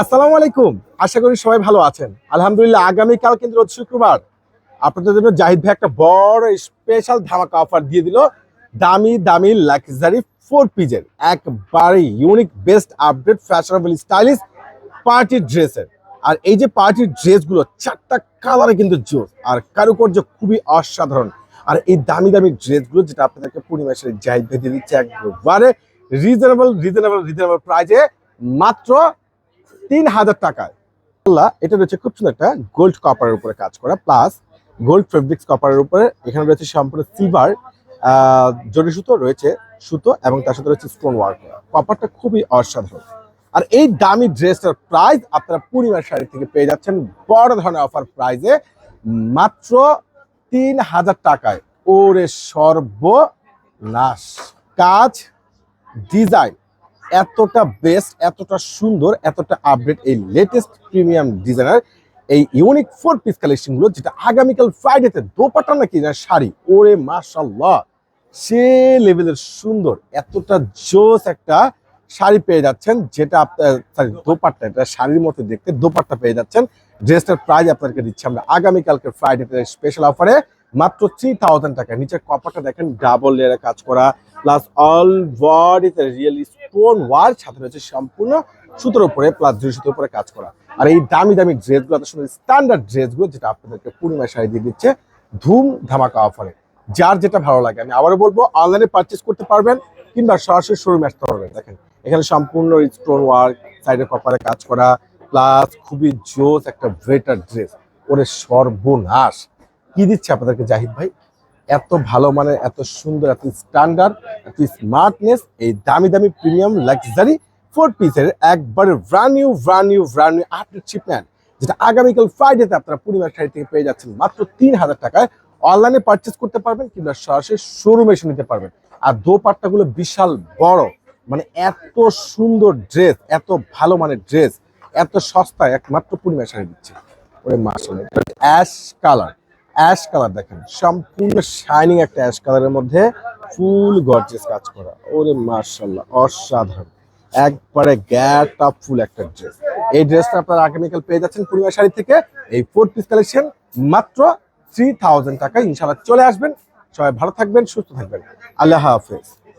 আসসালামু আলাইকুম। আশা করি সবাই ভালো আছেন। আলহামদুলিল্লাহ, আগামীকাল কিন্তু রোজ শুক্রবার। আপনাদের জন্য জাহিদ ভাই একটা বড় স্পেশাল ধামাকা অফার দিয়ে দিল দামি দামি লাক্সারি ফোর পিজের একবারে unique best update fashionable stylish party ড্রেসের আর এই যে পার্টির ড্রেসগুলো চারটা কালারে কিন্তু জোর। আর কারুকার্য খুবই অসাধারণ। আর এই দামি দামি ড্রেসগুলো যেটা আপনাদেরকে পূর্ণিমাসের জাহিদ ভাই দিয়ে দিচ্ছে একবারে রিজনেবল রিজনেবল রিজনেবল প্রাইজে মাত্র তিন হাজার টাকায়। আল্লাহ, এটা রয়েছে খুব সুন্দর একটা গোল্ড কপারের উপরে কাজ করা প্লাস গোল্ড ফেব্রিক্স কপারের উপরে এখানে রয়েছে সম্পূর্ণ সিলভার জরি সুতো রয়েছে, সুতো এবং তার সাথে রয়েছে স্টোন ওয়ার্ক কপারটা খুবই অসাধারণ। আর এই দামি ড্রেসটার প্রাইস আপনারা পূর্ণিমার শাড়ি থেকে পেয়ে যাচ্ছেন, বড় ধরনের অফার প্রাইজে মাত্র তিন হাজার টাকায়। ওরে সর্বনাশ। কাজ ডিজাইন এতটা বেস্ট এতটা সুন্দর, এতটা আপডেট এই লেটেস্ট প্রিমিয়াম ডিজাইনার এই ইউনিক ফোর পিস কালেকশনগুলো যেটা আগামীকাল ফ্রাইডেতে দোপাটা নাকি না শাড়ি। ওরে মাশাল্লাহ সে লেভেলের সুন্দর, এতটা জোস একটা শাড়ি পেয়ে যাচ্ছেন, যেটা আপনার সরি দোপাট্টা, এটা শাড়ির মতো দেখতে দোপাট্টা পেয়ে যাচ্ছেন। ড্রেসটার প্রাইস আপনাদেরকে দিচ্ছি আমরা আগামীকালকে ফ্রাইডেতে স্পেশাল অফারে মাত্র থ্রি থাউজেন্ড টাকা। নিচের কপারটা দেখেন ডাবল লেয়ারে কাজ করা প্লাস অল বডিতে রিয়েলি স্টোন ওয়ার্ক সাথে রয়েছে সম্পূর্ণ সুতোর উপরে প্লাস দুই সুতোর উপরে কাজ করা। আর এই দামি দামি ড্রেসগুলো এত সুন্দর স্ট্যান্ডার্ড ড্রেসগুলো যেটা আপনাদেরকে পূর্ণিমা শাড়ি দিয়ে দিচ্ছে ধুম ধামাকা অফারে যার যেটা ভালো লাগে, আমি আবারও বলব অনলাইনে পারচেস করতে পারবেন, কিংবা সরাসরি শোরুমে আসতে পারবেন। দেখেন, এখানে সম্পূর্ণ স্টোন ওয়ার্ক সাইডে কপারে কাজ করা প্লাস খুবই জোস একটা ভেটার ড্রেস ওরে সর্বনাশ! কি দিচ্ছে আপনাদেরকে জাহিদ ভাই? এত ভালো মানের এত সুন্দর, এত স্ট্যান্ডার্ড এত স্মার্টনেস এই দামি দামি প্রিমিয়াম লাক্সারি ফোর পিসের একবারে brand new brand new brand new যেটা আগামীকাল ফ্রাইডেতে আপনারা পূর্ণিমার শাড়ি থেকে পেয়ে যাচ্ছেন মাত্র তিন হাজার টাকায়। অনলাইনে পারচেস করতে পারবেন কিংবা সরাসরি শোরুমে এসে নিতে পারবেন। আর দোপাট্টাগুলো বিশাল বড় মানে এত সুন্দর ড্রেস এত ভালো মানের ড্রেস এত সস্তায় একমাত্র পূর্ণিমা শাড়ি দিচ্ছে। ওরে মাসাল অ্যাশ কালার অ্যাশ কালার দেখেন, সম্পূর্ণ শাইনিং একটা অ্যাশ কালারের মধ্যে ফুল গর্জেস কাজ করা। ওরে মার্শাল্লাহ অসাধারণ। একবারে গ্যাট আপ ফুল একটা ড্রেস এই ড্রেসটা আপনারা আগামীকাল পেয়ে যাচ্ছেন পূর্ণিমা শাড়ি থেকে। এই ফোর পিস কালেকশন মাত্র থ্রি থাউজেন্ড টাকা ইনশাল্লাহ চলে আসবেন। সবাই ভালো থাকবেন, সুস্থ থাকবেন। আল্লাহ হাফেজ।